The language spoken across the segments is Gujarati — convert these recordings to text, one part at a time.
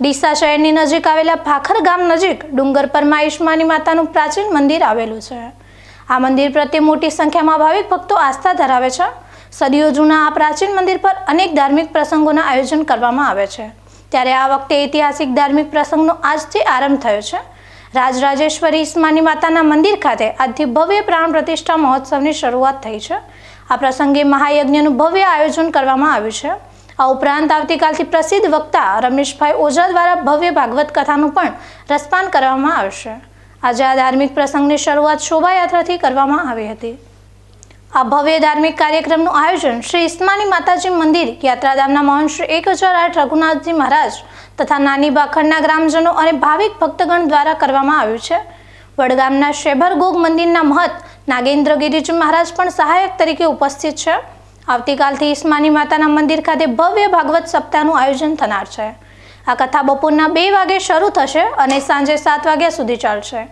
ડીસા શહેરની નજીક આવેલા ભાખર ગામ નજીક ડુંગર પરમાં માતાનું પ્રાચીન મંદિર આવેલું છે. આ મંદિર પ્રત્યે મોટી સંખ્યામાં ભાવિક ભક્તો આસ્થા ધરાવે છે. સદીઓ જૂના આ પ્રાચીન મંદિર પર અનેક ધાર્મિક પ્રસંગોના આયોજન કરવામાં આવે છે. ત્યારે આ વખતે ઐતિહાસિક ધાર્મિક પ્રસંગનો આજથી આરંભ થયો છે. રાજરાજેશ્વરી ઈસ્માની માતાના મંદિર ખાતે આજથી ભવ્ય પ્રાણ પ્રતિષ્ઠા મહોત્સવની શરૂઆત થઈ છે. આ પ્રસંગે મહાયજ્ઞનું ભવ્ય આયોજન કરવામાં આવ્યું છે. આ ઉપરાંત આવતીકાલથી પ્રસિદ્ધ વક્તા રમેશભાઈ ઓઝા દ્વારા ભવ્ય ભાગવત કથાનું પણ રસપાન કરવામાં આવશે. આજે આ ધાર્મિક પ્રસંગની શરૂઆત શોભાયાત્રાથી કરવામાં આવી હતી. આ ભવ્ય ધાર્મિક કાર્યક્રમનું આયોજન શ્રી ઇસ્માની માતાજી મંદિર યાત્રાધામના મહંત શ્રી એક હજાર આઠ રઘુનાથજી મહારાજ તથા નાની બાખડના ગ્રામજનો અને ભાવિક ભક્તગણ દ્વારા કરવામાં આવ્યું છે. વડગામના શેભર ગોગ મંદિરના મહત નાગેન્દ્ર ગિરિજી મહારાજ પણ સહાયક તરીકે ઉપસ્થિત છે. આવતીકાલથી ઈસ્માની માતાના મંદિર ખાતે ભવ્ય ભાગવત સપ્તાહનું આયોજન થનાર છે. આ કથા બપોરના બે વાગે શરૂ થશે અને સાંજે સાત વાગ્યા સુધી ચાલશે.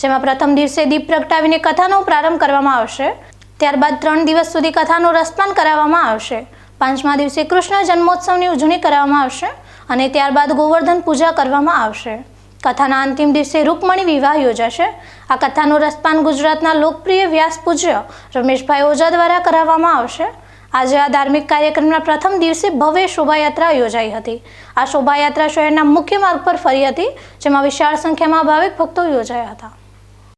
જેમાં પ્રથમ દિવસે દીપ પ્રગટાવીને કથાનો પ્રારંભ કરવામાં આવશે. ત્યારબાદ ત્રણ દિવસ સુધી કથાનું રસપાન કરાવવામાં આવશે. પાંચમા દિવસે કૃષ્ણ જન્મોત્સવની ઉજવણી કરવામાં આવશે અને ત્યારબાદ ગોવર્ધન પૂજા કરવામાં આવશે. કથાના અંતિમ દિવસે રૂપમણી વિવાહ યોજાશે. આ કથાનું રસપાન ગુજરાતના લોકપ્રિય વ્યાસ પૂજ્ય રમેશભાઈ ઓઝા દ્વારા કરાવવામાં આવશે. આજે આ ધાર્મિક કાર્યક્રમના પ્રથમ દિવસે ભવ્ય શોભાયાત્રા યોજાઈ હતી. આ શોભાયાત્રા શહેરના મુખ્ય માર્ગ પર ફરી હતી, જેમાં વિશાળ સંખ્યામાં ભાવિક ભક્તો યોજાયા હતા.